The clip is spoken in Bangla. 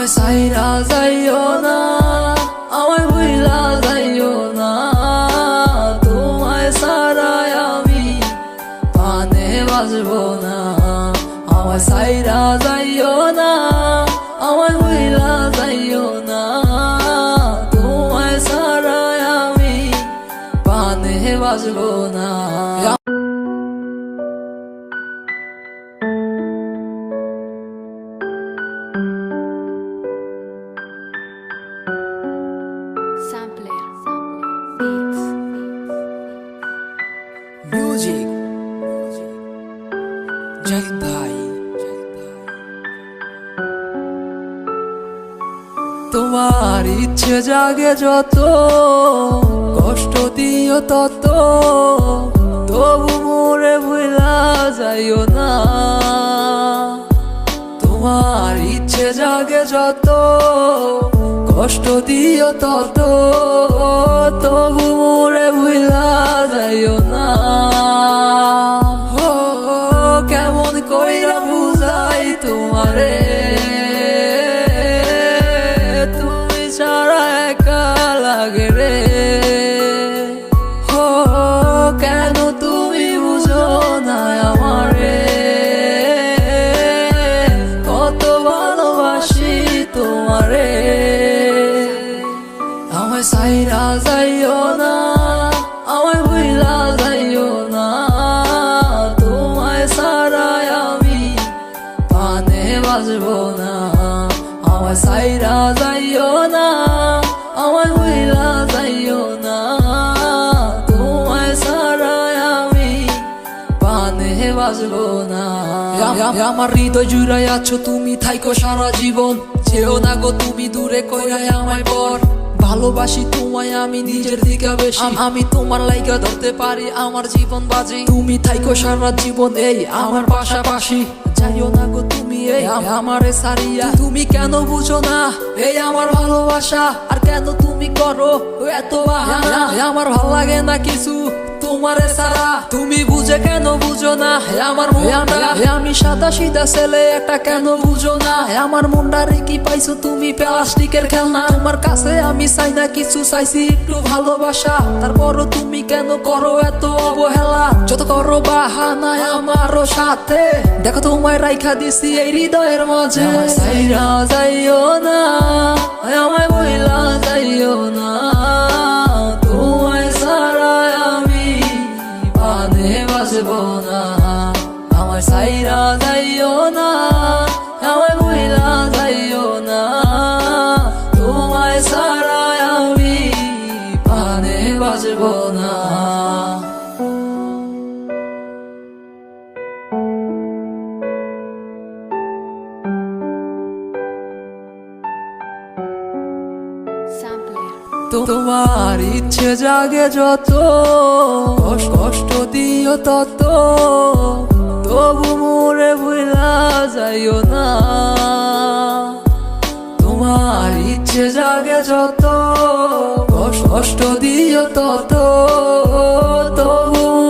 আমায় সাইরা যাইও না, আমায় ভুইলা যাইও না। তোমায় সারায় আমি পানে বাজবো না, আমায় সাইরা যাইও না, আমায় ভুইলা যাইও না। তোমায় সারায় আমি পানে বাজবো না। তোমার ইচ্ছে জাগে যত, কষ্ট দিও তত, তবু মোরে ভুলা যাইও না। তোমার ইচ্ছে জাগে যত, কষ্ট দিও তত, তবু মোরে ভুলা যাইও না। কেন তুমি বুঝো না আমারে? কত ভালোবাসি তোমারে। আমায় সাইরা যাইও না যাইও না। তোমায় আমি বাজবো না। সাইরা যাইও না, আমায় ভুইলা যাইও বাজবো না। আমার হৃদয় জুড়াই আছো তুমি, থাইকো সারা জীবন। যেও না গো তুমি দূরে কইরাই আমায় পর। ভালোবাসি তোমায়, আমি নিজের দিকে বেশি। আমি তোমার লাইগা ধরতে পারি, আমার জীবন বাজি। তুমি থাইকো সারা জীবন এই আমার পাশাপাশি। যাইও না গো তুমি এই আম- আমারে সারিয়া। তুমি কেন বুঝো না এই আমার ভালোবাসা? আর কেন তুমি করো এত আমার ভালো লাগে না কিছু। তোমারে সারা তুমি বুঝে কেন বুঝো না? আমার আমি সাদা সিধা ছেলে একটা কেন বুঝো না? আমার মনটারে কি পাইছো তুমি প্লাস্টিকের খেলনা? তোমার কাছে আমি চাই না, কিছু চাইছি একটু ভালোবাসা। তারপরও তুমি কেন করো এত অবহেলা? যত করো বাহানা আমারও সাথে। দেখো তোমায় রাইখা দিছি এই হৃদয়ের মাঝে। যাইও না। তোমার ইচ্ছে জাগে যত, কষ্ট- দিও তত। তবু মোরে ভুলা যাইও না। তোমার ইচ্ছে জাগে যত, কষ্ট দিও তত। তবু